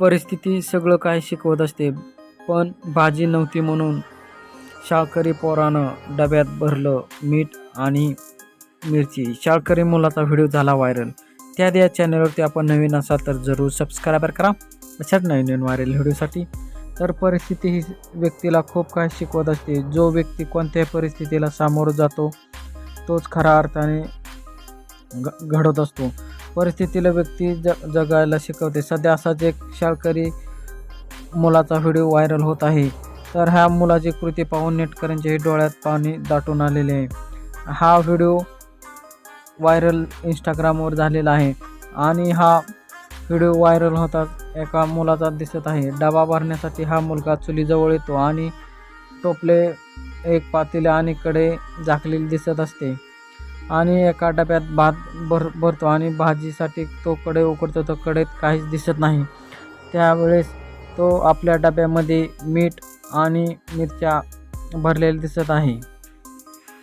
परिस्थिती सगळं काय शिकवत असते पण भाजी नव्हती म्हणून शाळकरी पोरानं डब्यात भरलं मीठ आणि मिरची. शाळकरी मुलाचा व्हिडिओ झाला व्हायरल. त्या या चॅनलवरती आपण नवीन असाल तर जरूर सबस्क्राईबर करा. अशाच नवीन नवीन व्हायरल व्हिडिओसाठी. तर परिस्थिती ही व्यक्तीला खूप काय शिकवत असते. जो व्यक्ती कोणत्याही परिस्थितीला सामोरं जातो तोच खऱ्या अर्थाने घ घडत असतो. परिस्थितीला व्यक्ती ज जगायला शिकवते. सध्या असाच एक शाळकरी मुलाचा व्हिडिओ व्हायरल होत आहे. तर ह्या मुलाची कृती पाहून नेटकऱ्यांच्याही डोळ्यात पाणी दाटून आलेले आहे. हा व्हिडिओ व्हायरल इंस्टाग्रामवर झालेला आहे आणि हा व्हिडिओ व्हायरल होतात एका मुलाचा दिसत आहे. डबा भरण्यासाठी हा मुलगा चुलीजवळ येतो आणि टोपले एक पातेले आणि कडे झाकलेली दिसत असते. आणि एका डब्यात भात भर भरतो आणि भाजीसाठी तो कडे उकडतो तर कडेत काहीच दिसत नाही. त्यावेळेस तो आपल्या डब्यामध्ये मीठ आणि मिरच्या भरलेल्या दिसत आहे.